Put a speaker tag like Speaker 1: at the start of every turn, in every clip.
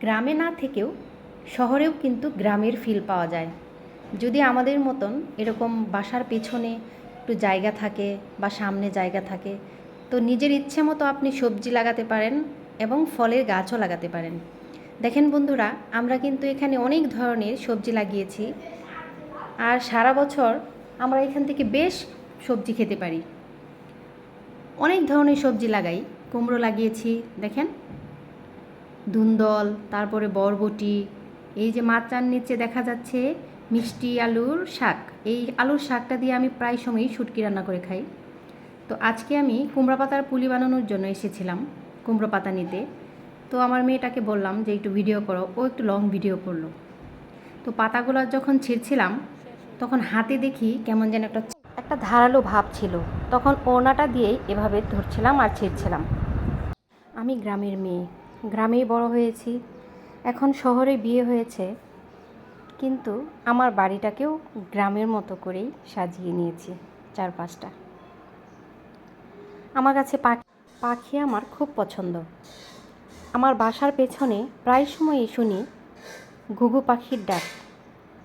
Speaker 1: গ্রামে না থেকেও শহরেও কিন্তু গ্রামের ফিল পাওয়া যায়। যদি আমাদের মতন এরকম বাসার পেছনে একটু জায়গা থাকে বা সামনে জায়গা থাকে, তো নিজের ইচ্ছে মতো আপনি সবজি লাগাতে পারেন এবং ফলের গাছও লাগাতে পারেন। দেখেন বন্ধুরা, আমরা কিন্তু এখানে অনেক ধরনের সবজি লাগিয়েছি আর সারা বছর আমরা এখান থেকে বেশ সবজি খেতে পারি। অনেক ধরনের সবজি লাগাই, কুমড়ো লাগিয়েছি, দেখেন। ধুন্দল, তারপরে বরবটি, এই যে মাচার নিচে দেখা যাচ্ছে, মিষ্টি আলুর শাক। এই আলুর শাকটা দিয়ে আমি প্রায় সময়ই শুটকি রান্না করে খাই। তো আজকে আমি কুমড়া পাতার পুলি বানানোর জন্য এসেছিলাম কুমড়ো পাতা নিতে। তো আমার মেয়েটাকে বললাম যে একটু ভিডিও করো, ও একটু লং ভিডিও করল। তো পাতাগুলো যখন ছিঁড়ছিলাম, তখন হাতে দেখি কেমন যেন একটা একটা ধারালো ভাব ছিল। তখন ওড়নাটা দিয়েই এভাবে ধরছিলাম আর ছিঁড়ছিলাম। আমি গ্রামের মেয়ে। গ্রামেই বড় হয়েছি। এখন শহরে বিয়ে হয়েছে। কিন্তু আমার বাড়িটাকেও গ্রামের মতো করেই সাজিয়ে নিয়েছি চারপাশটা। আমার কাছে পাখি পাখি আমার খুব পছন্দ। আমার বাসার পেছনে প্রায় সময়ই শুনি ঘুঘু পাখির ডাক।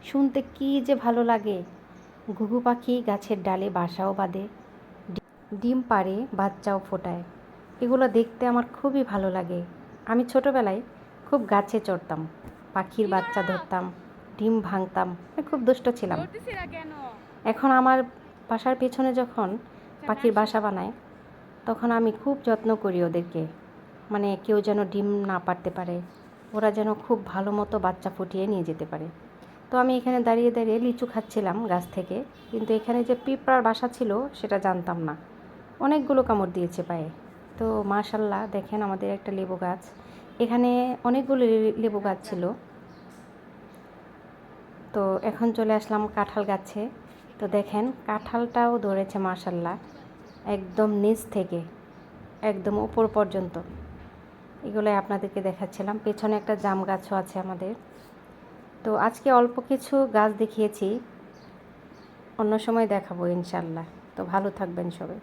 Speaker 1: শুনতে কী যে ভালো লাগে। ঘুঘু পাখি গাছের ডালে বাসাও বাঁধে, ডিম পাড়ে বাচ্চাও ফোটায়। এগুলো দেখতে আমার খুবই ভালো লাগে। আমি ছোটোবেলায় খুব গাছে চড়তাম পাখির বাচ্চা ধরতাম ডিম ভাঙতাম আমি খুব দুষ্ট ছিলাম। এখন আমার বাসার পেছনে যখন পাখির বাসা বানায় তখন আমি খুব যত্ন করি ওদেরকে। মানে কেউ যেন ডিম না পারতে পারে ওরা যেন খুব ভালো মতো বাচ্চা ফুটিয়ে নিয়ে যেতে পারে। তো আমি এখানে দাঁড়িয়ে দাঁড়িয়ে লিচু খাচ্ছিলাম গাছ থেকে কিন্তু এখানে যে পিঁপড়ার বাসা ছিল সেটা জানতাম না। অনেকগুলো কামড় দিয়েছে পায়ে। তো মাশাল্লাহ, দেখেন আমাদের একটা লেবু গাছ। এখানে অনেকগুলো লেবু গাছ ছিল। তো এখন চলে আসলাম কাঁঠাল গাছে। তো দেখেন, কাঁঠালটাও ধরেছে মাশাল্লাহ, একদম নিচ থেকে, একদম উপর পর্যন্ত। এগুলোই আপনাদেরকে দেখাচ্ছিলাম। পেছনে একটা জাম গাছও আছে আমাদের। তো আজকে অল্প কিছু গাছ দেখিয়েছি। অন্য সময় দেখাবো ইনশাল্লাহ। তো ভালো থাকবেন সবাই।